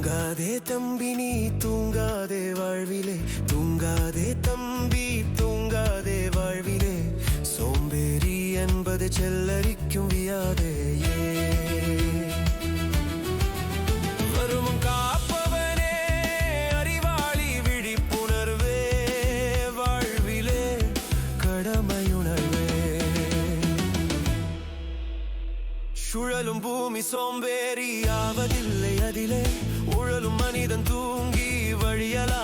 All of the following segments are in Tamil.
தூங்காதே தம்பி நீ தூங்காதே வாழ்விலே. தூங்காதே தம்பி தூங்காதே வாழ்விலே. சோம்பேறி என்பது செல்லரிக்கும் சுழலும் பூமி சோம்பேறி ஆவதில்லை அதிலே. உழலும் மனிதன் தூங்கி வழியலா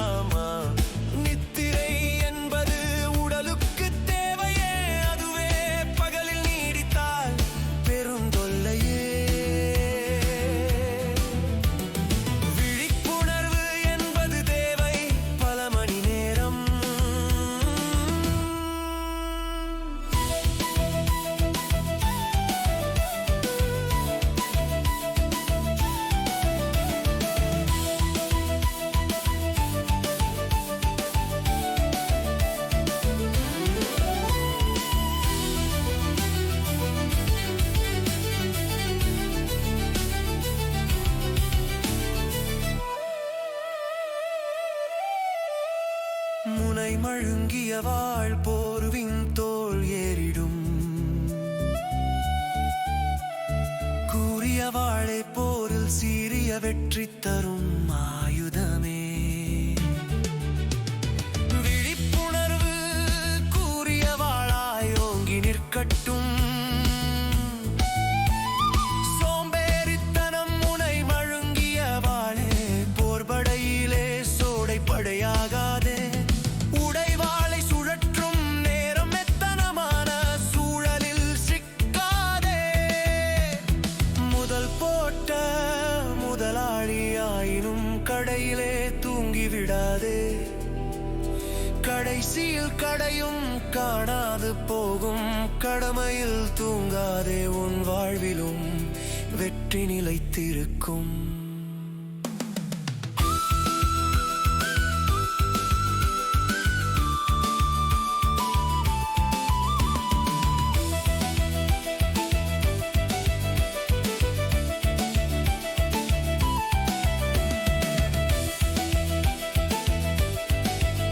முனை மழுங்கிய வாழ் போர்வின் தோல் ஏறிடும். கூறிய வாழை போரில் சீரிய வெற்றி தரும் ஆயுதம். கடையிலே தூங்கி விடாதே. கடைசியில் கடையும் காணாது போகும். கடமையில் தூங்காதே உன் வாழ்விலும் வெற்றி நிலைத்திருக்கும்.